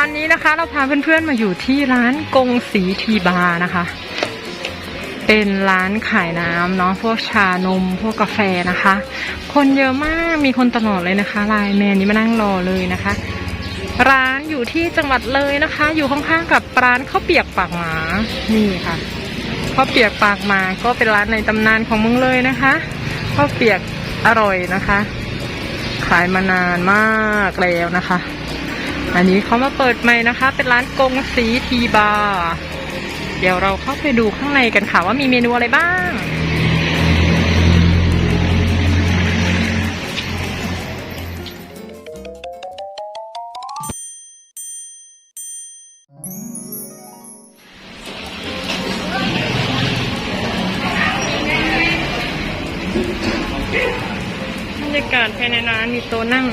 อนนี้นะคะเราพาเพื่อนๆมาอยู่ที่ร้านกงสีทีบาร์นะคะ เป็นร้านขายน้ำเนาะพวกชานม พวกกาแฟนะคะ คนเยอะมากมีคนตลอดเลยนะคะไลน์แมนนี้มานั่งรอเลยนะคะ ร้านอยู่ที่จังหวัดเลยนะคะ อยู่ข้างๆกับร้านข้าวเปียกปากหมานี่ค่ะข้าวเปียกปากหมาก็เป็นร้านในตำนานของเมืองเลยนะคะข้าวเปียกอร่อยนะคะ ขายมานานมากแล้วนะคะ อันนี้เขามาเปิดใหม่นะคะ เป็นร้านกงสีทีบาร์เดี๋ยวเราเข้าไปดูข้างในกันค่ะว่ามีเมนูอะไรบ้าง บรรยากาศภายในร้านมีโต๊ะนั่ง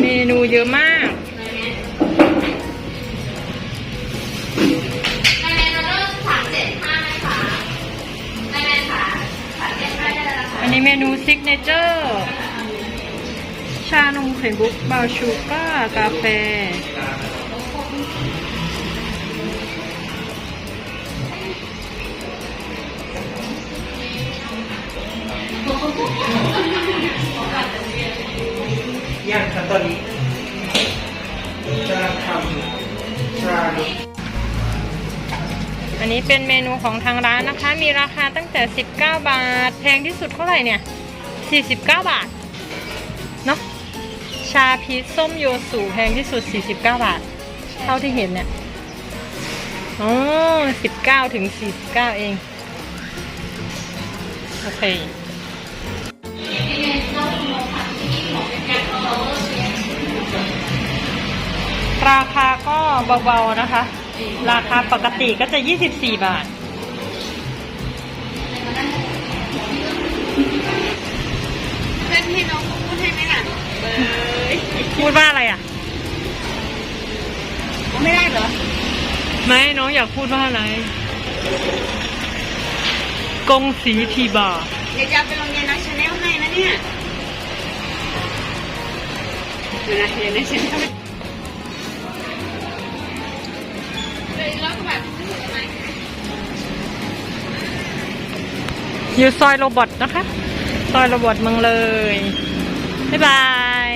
เมนูเยอะมากในเมนูเริ่มสามเจ็ดห้าไหมคะในเมนูค่ะสามเจ็ดห้าได้แล้วนะคะอันนี้เมนูซิกเนเจอร์ ชานมไข่มุกบราวน์ชูก้ากาแฟ ย่างครับตอนนี้จะทำชาลอันนี้เป็นเมนูของทางร้านนะคะ มีราคาตั้งแต่ 19 บาท แพงที่สุดเท่าไหร่เนี่ย 49 บาท เนอะชาพีชส้มโยสุแพงที่สุด 49 บาท เท่าที่เห็นเนี่ยอ๋อ19 ถึง 49 เอง โอเค เบาๆนะคะ ราคาปกติก็จะ 24 บาท เพื่อนที่น้องพูดให้ไหมล่ะเบยพูดว่าอะไรอะ ไม่ได้เหรอ ไม่น้องอยากพูดว่าอะไร กงสีทีบาร์เดี๋ยวจะเอาไปโรงเรียนน้องชาแนลให้นะเนี่ยเดี๋ยวนะเดี๋ยวนะชาแนล อยู่ซอยโรบอทนะคะ ซอยโรบอทเมืองเลย บ๊ายบาย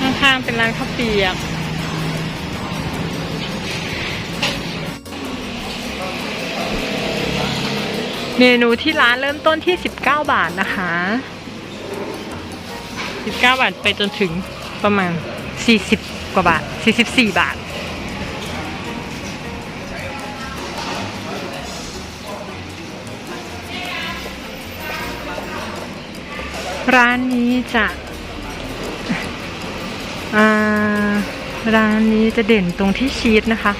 ข้างๆเป็นร้านข้าวเปียก เมนูที่ร้านเริ่มต้นที่ 19 บาทนะคะ 19 บาทไปจนถึงประมาณ 40 กว่าบาท 44 บาท ร้านนี้จะอ่าร้านนี้จะเด่นตรงที่ชีสนะคะ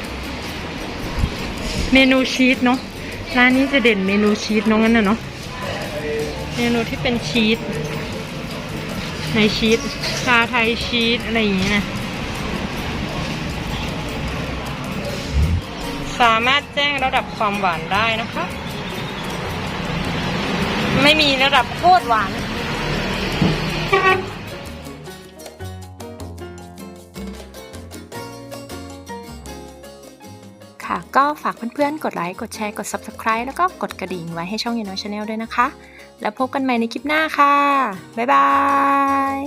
เมนูชีสเนาะ ร้านนี้จะเด่นเมนูชีสน้องงั้นน่ะเนาะเมนูที่เป็นชีสในชีสชาไทยชีสอะไรอย่างเงี้ยนะสามารถแจ้งระดับความหวานได้นะคะ ไม่มีระดับโคตรหวาน ค่ะ ก็ฝากเพื่อนๆ กดไลค์ กดแชร์ กด Subscribe แล้วก็กดกระดิ่งไว้ให้ช่องยูโนชาแนลด้วยนะคะ แล้วพบกันใหม่ในคลิปหน้าค่ะ บ๊ายบาย